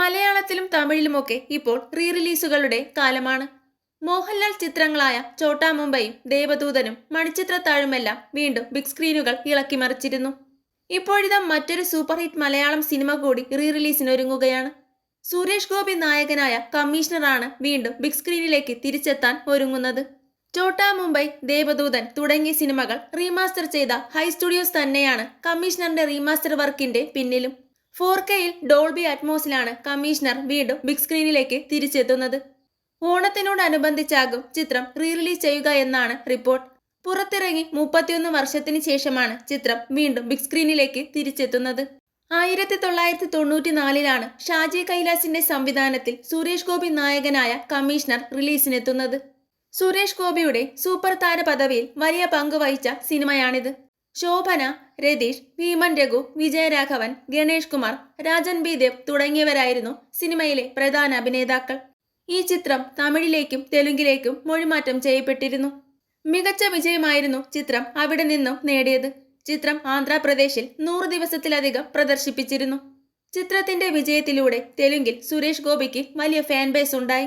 മലയാളത്തിലും തമിഴിലുമൊക്കെ ഇപ്പോൾ റീ റിലീസുകളുടെ കാലമാണ്. മോഹൻലാൽ ചിത്രങ്ങളായ ചോട്ടാ മുംബൈയും ദേവദൂതനും മണിച്ചിത്ര താഴുമെല്ലാം വീണ്ടും ബിഗ് സ്ക്രീനുകൾ ഇളക്കി മറിച്ചിരുന്നു. ഇപ്പോഴിതാ മറ്റൊരു സൂപ്പർ ഹിറ്റ് മലയാളം സിനിമ കൂടി റീ റിലീസിനൊരുങ്ങുകയാണ് സുരേഷ് ഗോപി നായകനായ കമ്മീഷണറാണ് വീണ്ടും ബിഗ് സ്ക്രീനിലേക്ക് തിരിച്ചെത്താൻ ഒരുങ്ങുന്നത്. ചോട്ടാ മുംബൈ ദേവദൂതൻ തുടങ്ങിയ സിനിമകൾ റീമാസ്റ്റർ ചെയ്ത ഹൈ സ്റ്റുഡിയോസ് തന്നെയാണ് കമ്മീഷണറിന്റെ റീമാസ്റ്റർ വർക്കിന്റെ പിന്നിലും. ഫോർ കെയിൽ ഡോൾബി അറ്റ്മോസിലാണ് കമ്മീഷണർ വീണ്ടും ബിഗ് സ്ക്രീനിലേക്ക് തിരിച്ചെത്തുന്നത്. ഓണത്തിനോടനുബന്ധിച്ചാകും ചിത്രം റീ റിലീസ് ചെയ്യുക എന്നാണ് റിപ്പോർട്ട്. പുറത്തിറങ്ങി മുപ്പത്തിയൊന്ന് വർഷത്തിന് ശേഷമാണ് ചിത്രം വീണ്ടും ബിഗ് സ്ക്രീനിലേക്ക് തിരിച്ചെത്തുന്നത്. ആയിരത്തി തൊള്ളായിരത്തി തൊണ്ണൂറ്റി നാലിലാണ് ഷാജി കൈലാസിന്റെ സംവിധാനത്തിൽ സുരേഷ് ഗോപി നായകനായ കമ്മീഷണർ റിലീസിനെത്തുന്നത്. സുരേഷ് ഗോപിയുടെ സൂപ്പർ താര പദവിയിൽ വലിയ പങ്ക് വഹിച്ച സിനിമയാണിത്. ശോഭന രതീഷ് ഭീമൻ രഘു വിജയരാഘവൻ ഗണേഷ് കുമാർ രാജൻ ബി ദേവ് തുടങ്ങിയവരായിരുന്നു സിനിമയിലെ പ്രധാന അഭിനേതാക്കൾ. ഈ ചിത്രം തമിഴിലേക്കും തെലുങ്കിലേക്കും മൊഴിമാറ്റം ചെയ്യപ്പെട്ടിരുന്നു. മികച്ച വിജയമായിരുന്നു ചിത്രം അവിടെ നിന്നും നേടിയത്. ചിത്രം ആന്ധ്രാപ്രദേശിൽ നൂറ് ദിവസത്തിലധികം പ്രദർശിപ്പിച്ചിരുന്നു. ചിത്രത്തിന്റെ വിജയത്തിലൂടെ തെലുങ്കിൽ സുരേഷ് ഗോപിക്ക് വലിയ ഫാൻ ബേസ് ഉണ്ടായി.